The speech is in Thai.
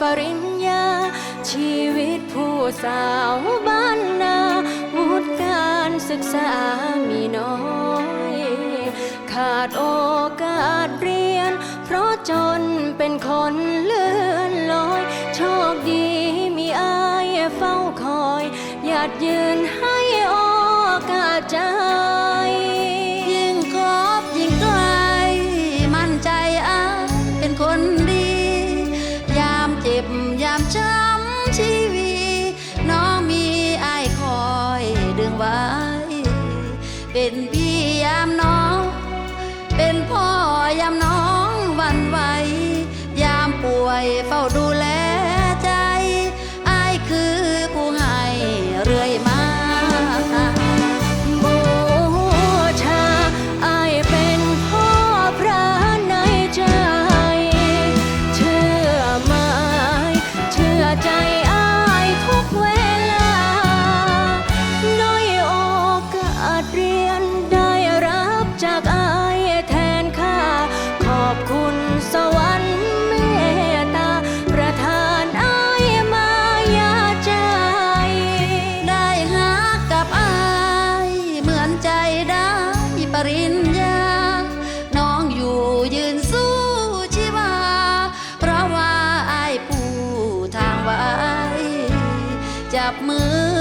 ปริญญา ชีวิตผู้สาวบ้านนาวุฒิการศึกษามีน้อย ขาดโอกาสเรียน เพราะจนเป็นคนเลื่อนลอย โชคดีมีอายเฝ้าคอย หยาดยืนให้โอกาสใจ ยามน้องวันไหวยามป่วยเฝ้าดูแลใจอายคือผู้ให้เรื่อยมาบูชาอายเป็นพ่อพระในใจ เชื่อไหมเชื่อใจ ได้ปริญญา น้องอยู่ยืนสู้ชีวา เพราะว่าไอ้ผู้ทางไว้ จับมือ